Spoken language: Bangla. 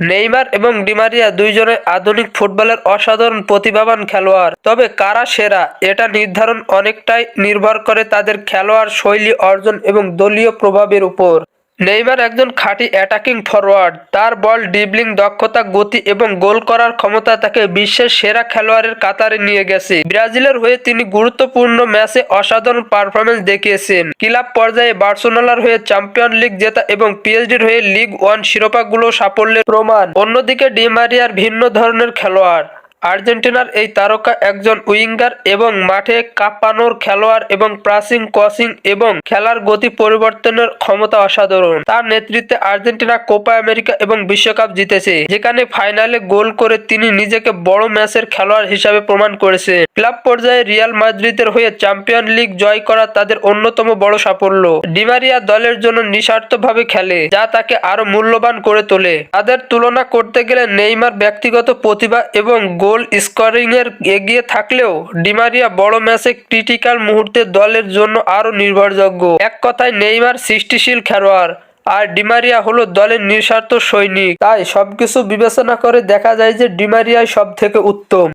নেইমার এবং ডিমারিয়া দুইজনে আধুনিক ফুটবলের অসাধারণ প্রতিভাবান খেলোয়াড়। তবে কারা সেরা, এটা নির্ধারণ অনেকটাই নির্ভর করে তাদের খেলোয়াড় শৈলী, অর্জন এবং দলীয় প্রভাবের উপর। নেইমার একজন খাঁটি অ্যাটাকিং ফরওয়ার্ড তার বল ডিবলিং দক্ষতা, গতি এবং গোল করার ক্ষমতা তাকে বিশ্বের সেরা খেলোয়াড়ের কাতারে নিয়ে গেছে। ব্রাজিলের হয়ে তিনি গুরুত্বপূর্ণ ম্যাচে অসাধারণ পারফরমেন্স দেখিয়েছেন। ক্লাব পর্যায়ে বার্সেলোনার হয়ে চ্যাম্পিয়ন লিগ জেতা এবং পিএইচডির হয়ে লিগ ওয়ান শিরোপাগুলো সাফল্যের প্রমাণ। অন্যদিকে ডিমারিয়ার ভিন্ন ধরনের খেলোয়াড়। আর্জেন্টিনার এই তারকা একজন উইঙ্গার এবং মাঠে কাঁপানোর খেলোয়াড় এবং প্রাসিং ক্রসিং এবং খেলার গতি পরিবর্তনের ক্ষমতা অসাধারণ। তার নেতৃত্বে আর্জেন্টিনা কোপা আমেরিকা এবং বিশ্বকাপ জিতেছে, যেখানে ফাইনালে গোল করে তিনি নিজেকে বড় ম্যাচের খেলোয়াড় হিসাবে প্রমাণ করেছে। ক্লাব পর্যায়ে রিয়াল মাদ্রিদের হয়ে চ্যাম্পিয়ন লিগ জয় করা তাদের অন্যতম বড় সাফল্য। ডিমারিয়া দলের জন্য নিঃস্বার্থভাবে খেলে, যা তাকে আরও মূল্যবান করে তোলে। তাদের তুলনা করতে গেলে নেইমার ব্যক্তিগত প্রতিভা এবং গোল স্কোরিং স্কোরিংয়ের এগিয়ে থাকলেও ডিমারিয়া বড় ম্যাচে ক্রিটিক্যাল মুহূর্তে দলের জন্য আরও নির্ভরযোগ্য। এক কথায় নেইমার সৃষ্টিশীল খেলোয়াড়, আর ডিমারিয়া হলো দলের নিঃস্বার্থ সৈনিক। তাই সবকিছু বিবেচনা করে দেখা যায় যে ডিমারিয়াই সব থেকে উত্তম।